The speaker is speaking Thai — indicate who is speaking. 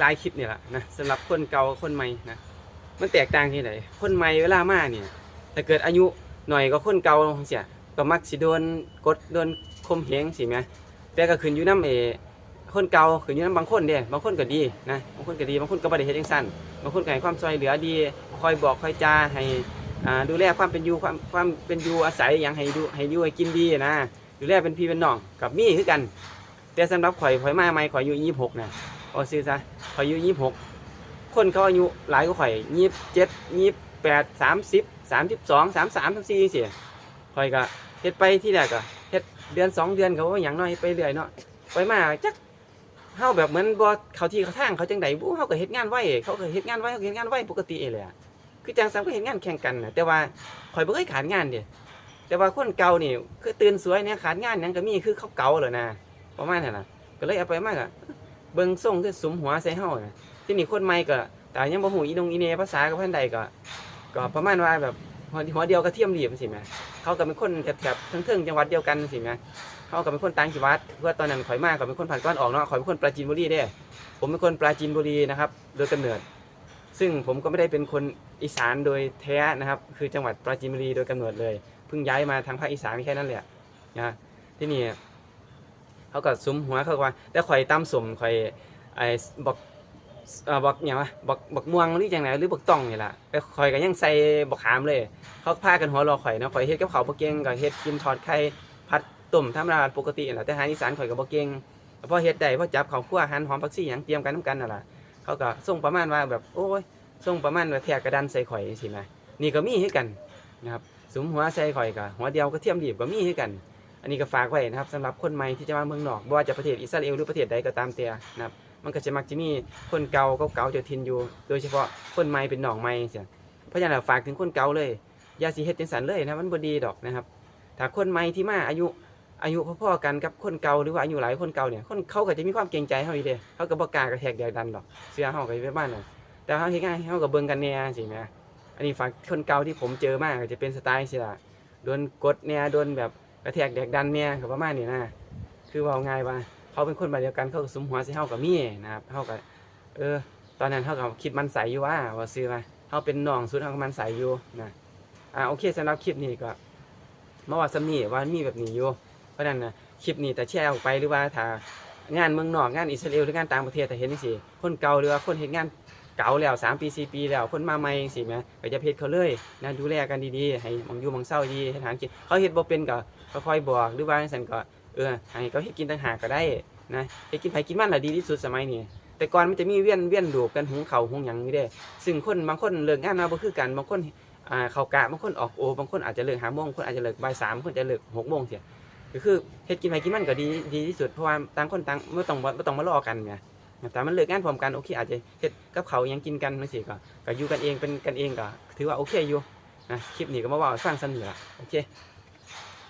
Speaker 1: หลายๆคลิปเนี่แหละนะสำหรับคนเก่าคนใหม่นะมันแตกต่างที่ไหนคนใหม่เวลามาเนี่ยถ้าเกิดอายุหน่อยก็คนเก่าเสียก็มักสิโดนกดโดนข่มเหงสิแหมแต่ก็ขึ้นอยู่น้ำเอคนเก่าขึ้นอยู่น้ำบางคนเด้บางคนก็ดีนะบางคนก็ดีบางคนก็บ่ได้เฮ็ดจังซั่นบางคนก็ให้ความช่วยเหลือดี คอยบอกคอยจาให้อ่าดูแลความเป็นอยู่ความความเป็นอยู่อาศัยอย่างให้ดูให้อยู่ให้กินดีนะดูแลเป็นพี่เป็นน้องกับมี่คือกัน แต่สำหรับข่อยข่อยมาใหม่ข่อยอายุ26นะ เอาซื้อซะข่อยอายุ26คนเขาอายุหลายกว่าข่อย27 28 30 32 33 34สิข่อยก็เฮ็ดไปที่แรกก็เฮ็ดเดือน2เดือนก็ว่าหยังน้อยไปเรื่อยเนาะไปมาจักเฮาแบบเหมือนบ่เขาที่เขาทางเขาจังไดบ่เฮาก็เฮ็ดงานไว้เขาก็เฮ็ดงานไว้เขาเฮ็ดงานไว้ปกติเลยอะคือจังซั่นก็เฮ็ดงานแข่งกันน่ะแต่ว่าข่อยบ่เคยขาดงานเด้แต่ว่าคนเก่านี่คือตื่นสวยเนี่ยขาดงานหยังก็มีคือเขาเก่าแล้วนะประมาณนั้นนะก็เลยเอาไปมากอะ เบิ่งส่งคือสุมหัวใส่เฮานะที่นี่คนใหม่ก็แต่ยังบ่ฮู้อีนงอีเนภาษากับเพิ่นใดก็ ก็ประมาณว่าแบบหัวหัวเดียวกระเทียมดีบสิแหมเขาก็เป็นคนแถบๆทั้งๆจังหวัดเดียวกันสิแหมเขาก็เป็นคนต่างจังหวัดเพื่อตอนนั้นข่อยมาก็เป็นคนภาคตะวันออกเนาะข่อยเป็นคนปราจีนบุรีเด้ ผมเป็นคนปราจีนบุรีนะครับ โดยกำเนิด ซึ่งผมก็ไม่ได้เป็นคนอีสานโดยแท้นะครับ คือจังหวัดปราจีนบุรีโดยกำเนิดเลย เพิ่งย้ายมาทางภาคอีสานแค่นั้นแหละนะที่นี่ เขาก็ซุ้มหัวเขาก็ว่า แต่ข่อยตำสมข่อยไอ้บอกเอ่อบอกหยังวะบอกบอกม่วงหรือจังไหนหรือบอกต้องนี่ล่ะแต่ข่อยก็ยังใส่บอกขามเลย เขาพากันหัวรอข่อยเนาะข่อยเฮ็ดกับเขาวบ่เก่งก็เฮ็ดกินทอดไข่ผัดต้มธรรมดาปกตินั่นแหละแต่อาหารอีสานข่อยก็บ่เก่งพอเฮ็ดได้พอจับเขาคั่วหั่นหอมผักชีหยังเตรียมกันนํกันนั่นล่ะเขาก็ส่งประมาณว่าแบบโอ้ยส่งประมาณว่าแทกกระดานใส่ข่อยสินะนี่ก็มีคือกันนะครับสุมหัวใส่ข่อยก็หัวเดียวก็เทียมดีบก็มีคือกัน อันนี้ก็ฝากไว้นะครับสำหรับคนใหม่ที่จะมาเมืองนอกบ่ว่าจะประเทศอิสราเอลหรือประเทศใดก็ตามแต่นะครับมันก็จะมักจะมีคนเก่าเก่าๆเจ้าถิ่นอยู่ โดยเฉพาะคนใหม่เป็นหนองใหม่เสียเพราะฉะนั้นฝากถึงคนเก่าเลยอย่าสิเฮ็ดจังสันเลยนะมันบ่ดีดอกนะครับ ถ้าคนใหม่ที่มาอายุอายุพ่อๆกันกับคนเก่าหรือว่าอายุหลายคนเก่าเนี่ยคนเขาก็จะมีความเกรงใจเฮาอยู่เด้เขาก็บ่กล้ากระแทกแดกดันดอกเสื้อเฮาก็ไปบ้านนั่นแต่เฮาเฮ็ดง่ายเฮาก็เบิ่งกันแน่สิแหมอันนี้ฝากคนเก่าที่ผมเจอมาก็จะเป็นสไตล์สิล่ะโดนกดแหน่โดนแบบ กระแทกแดกดันเนี่ยกับประมาณนี้นะคือว่าง่ายว่าเขาเป็นคนแบบเดียวกันเขาก็สมหัวส่เฮากับมี่นะครับเฮากับเออ ตอนนั้นเฮากับคิดมันใสอยู่ว่าว่าซื้อมาเฮาเป็นน้องสุดเฮาก็มันใสอยู่นะอ่าโอเคสำหรับคลิปนี้ก็มาว่าสำนีว่ามีแบบนี้อยู่เพราะฉะนั้นนะคลิปนี้แต่แชร์ออกไปหรือว่าถ้างานเมืองนอกงานอิสราเอลหรืองานต่างประเทศแต่เห็นนี่สิคนเก่าหรือว่าคนเห็นงาน เก่าแล้ว3ปี4ปีแล้วคนมาใหม่สิแหมก็จะเพจเขาเลยนะดูแลกันดีๆ ให้มองอยู่มองเศร้าดีให้ทานกินเขาเฮ็ดบ่เป็นก็ค่อยบอกหรือว่าสันก็เออให้เขาให้กินต่างหากก็ได้นะให้กินไผกินมันแหละดีที่สุดสมัยนี้แต่ก่อนมันจะมีเวียนเวียนดูกกันหุงเขาหุงหยังนี่เด้ ซึ่งคนบางคนเลิกงานมาบ่คือกันบางคนอ่าเขากะบางคนออกโอบางคนอาจจะเลิกหาโมงบางคนอาจจะเลิกบ่ายสามคนจะเลิกหกโมงเสียก็คือเฮ็ดกินไผกินมันก็ดีดีที่สุดเพราะว่าต่างคนต่างไม่ต้องบ่ต้องมารอกันไง แต่มันเลิกงานพร้อมกันโอเคอาจจะเฮ็ดกับเขายังกินกันจังซี่ก็ก็อยู่กันเองเป็นกันเองก็ถือว่าโอเคอยู่นะคลิปนี้ก็มาว่าสร้างสนี่ล่ะโอเค